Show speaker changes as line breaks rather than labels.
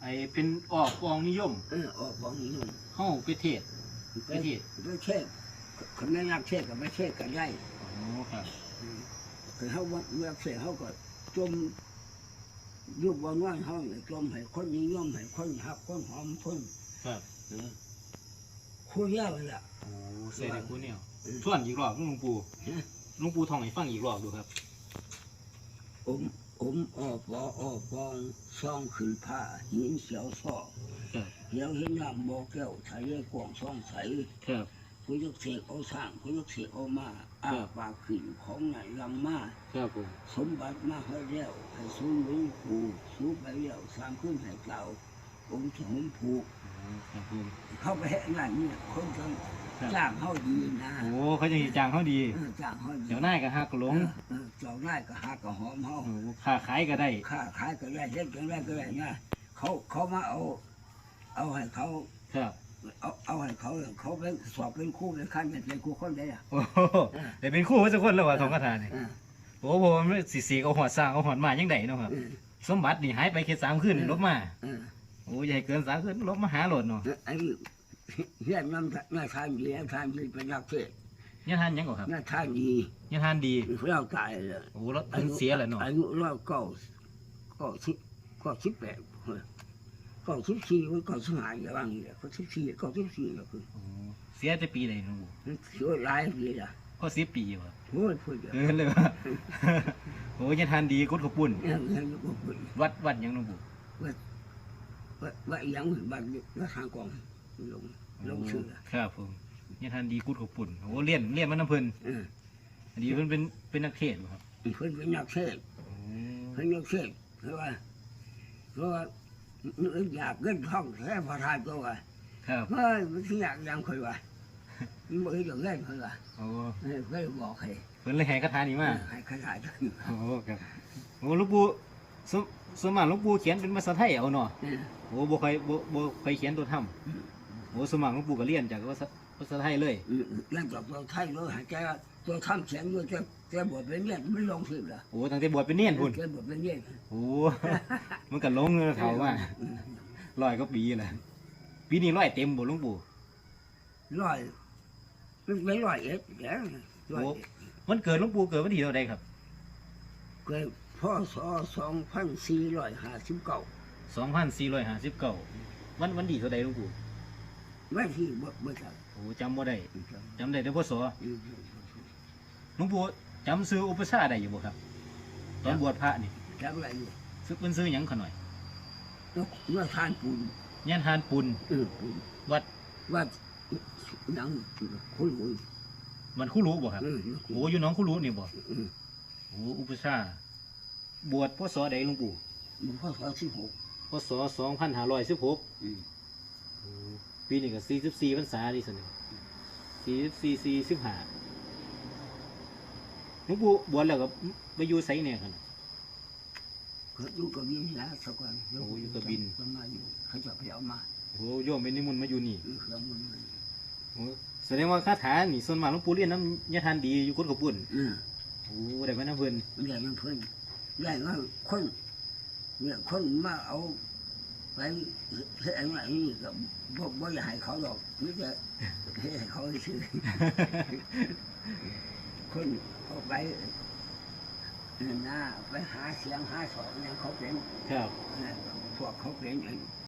ไอเป็นออกกองนิยม
เออออกของนิยม
เฮาไปเทศไปเทศ
ไปเทศคนไม่รักเทศก็ไม่เทศกันได้
อ๋อครับ
คือเขาว่าเมื่อเสียเขาก็จมยุบวันว่างเขาเนี่ยจมให้คนนิยมให้คนหักคนหอมคน
ครับ
เออคุยยากเลยล่ะ
โอ้ใส่ได้คู่แนวชวนอีกรอบหลวงปู่
ฮะ
หลวงปู่ท่องให้ฟังอีกรอบดูครับ
อม อมอ้อปออ้อปองซ่องขึ้นผ้าหินเสียวซอก
ครับ
เดี๋ยวเห็นน้ำบ่อแก้วทะเลกว้างซ่องใส
ครับ
ผู้ยกเสกเอาสร้างผู้ยกเสกเอามาอ้าปากขึ้นของไหนลำมา
ครับผม
สมบัติมาให้แล้วให้สูงหลวงปู่สูงไปแล้วสร้างขึ้นให้เก่า องค์สมผูก
อ๋อครับผม
เข้าไปให้งานเนี่ยคนก็
ครับ
จ้างเขาดีนะ
โอ้เขาจะจางเขาดี
เออจ้างเขาดี
เดี๋ยวหน้าก็หักหลง
เออเจ้าได้ก็หาก็หอมเขา
โอ้ค่าขายก็ได้
ค่าขายก็ได้เฮ็ดก็ได้ก็ได้นะเขาเขามาเอา เอาให้เขา
ครับ
เอาเอาให้เขาเขาเป็นสอบเป็นครู่เป็นขั้นเป็นครู่คนได้อะ
โอ้โหเดี๋ยวเป็นคู่สักคนแล้วว่าทองคาถานี่
เออ
โอ้โหมันสีสีเอาหอดสร้างเอาหอดมายังไงเนาะครับ
เออ
สมบัตินี่หายไปแค่สามคืนลบมา
เออ
โอ้ยใหญ่เกินสามคืนลบมาหาโหลดเนาะ
ไอ้เฮียนน้ำน้าทานดีน้าทานดีเป็นนักเทศ
เนี่ยทานยังก่อครับ
น้าทานดี
เนี่ยทานดี
เราตายเลย
โอ้แล้วเพิ่งเสียแหละเนาะ
อายุร้อยเก้าก็สิบก็สิบแปดก็สิบสี่มันก็สิบห้าอย่างบ้างเนี่ยก็สิบสี่ก็สิบสี่ก็คือ
โอ้เสียแต่ปีไหนน้องบู
มันเสียหลายปีละ
ก็สิบปีวะ
โอ้ยพูดเยอะ
เออเลยว่าโอ้ยเนี่ยทานดีกุดขาวปุ่น
ยังยังก็พูด
วัดวัดหยังน้องบู
ว่าว่าอีหยังบ้านว่าทางกองลงลงชื่อ
ครับผมเนี่ยทานดีกุดขาวปุ่นโอ้เรียนเรียนมันน้ำเพิ่น
เออ
อันนี้เพิ่นเป็นเป็นนักเทศน์บ่ครับ
เพิ่นเป็นนักเทศน์
โอ้
เพิ่นนักเทศน์เพราะว่าเพราะว่าอยากเงินท่องแท้พระทานตัวว่า
ครับ
เฮ้ยมันที่อยากยังเคยว่ามันบอกให้เรื่องเล่นเคยว่า
โอ้
เออเคยบอกให้
เพิ่นเลยแห่คาถานี้มา
ให้ขนาดนั้น
โอ้ครับโอ้หลูกปู่ สมสมมติหลูกปู่เขียนเป็นภาษาไทยเอาเนาะ
เออ
โอ้บ่เคยบ่บ่เคยเขียนตัวทำโอ้สมมติหลูกปู่ก็เรียนจากภาษาภาษาไทยเลย
เล่นกับตัวไทยเลยหายใจว่าตัวทำเสียงด้วยจะจะบวชเป็นเนี่ยมันลงสิบละ
โอ้ตั้งแต่บวชเป็นเนียนพุ่น
จะบวชเป็นเนี่ย
โอ้มันก็ลงเงินเขาว่าร้อยก็ปีแหละปีนี้ร้อยเต็มบ่หลุงปู่
ร้อยมันเป็นร้อยเอ็ดเดี๋ยวร้อย
โอ้
เอ็ด
มันเกิดหลุงปู่เกิดวันที่เท่าใดครับ
เกิด พศสองพันสี่ร้อยห้าสิบเก้า
2459วันวันที่เท่าใดหลุงปู่
ไม่ที่บ่บ่จับ
โอ้จำบ่ได้จำได้แต่พศ
อืม
หลุงปู่จำซื้ออุปชฌาย์ได้อยู่บ่ครับ ตอนบวชพระนี่
จับอะไรอยู่
ซื้อเพิ่นซื้อหยังขะหน่อย
เมื่อทานปูน
ยันทานปุน
เออปูน
วัด
ว่าหนังคุยคุย
มันคู่รู้บ่ครับ
เออ
โอ้อยู่หน้องคู่รู้นี่บ่
เออ
โอ้อุปชฌาย์ บวชพศใดหลุงปู่
มันพศสิบหก
พศ2516
อืม
ปีนี้ก็44พรรษาดิซั่นนี่44 45หลวงปู่บวชแล้วก็ไปอยู่ไสเนี่ยคั่น
เขาอยู่กับบินแล้วสักวัน
โอ้อยู่กับบิน
เขามาอยู่เขาจะไปเอามา
โอ้โยมเป็นนิมนต์มาอยู่นี่
เออเครื่องมันมัน
โอ้แสดงว่าคาถานี่ส่วนมากหลวงปู่เรียนน้ำยาทานดีอยู่คนกับปุ่น
เออ
โอ้ได้มาน้ำเพิ่น
ใหญ่มันเพิ่น ใหญ่ว่าคนเนี่ยคนมาเอาไปเฮ็ดอะไรนี่ก็บ่บ่อยากให้เขาหรอกนี่จะให้เขาซื้อคนเขาไปนั่นนะไปหาเสียงหาสอนเนี่ยเขาเป็น
ครับ
นะพวกเขาเป็น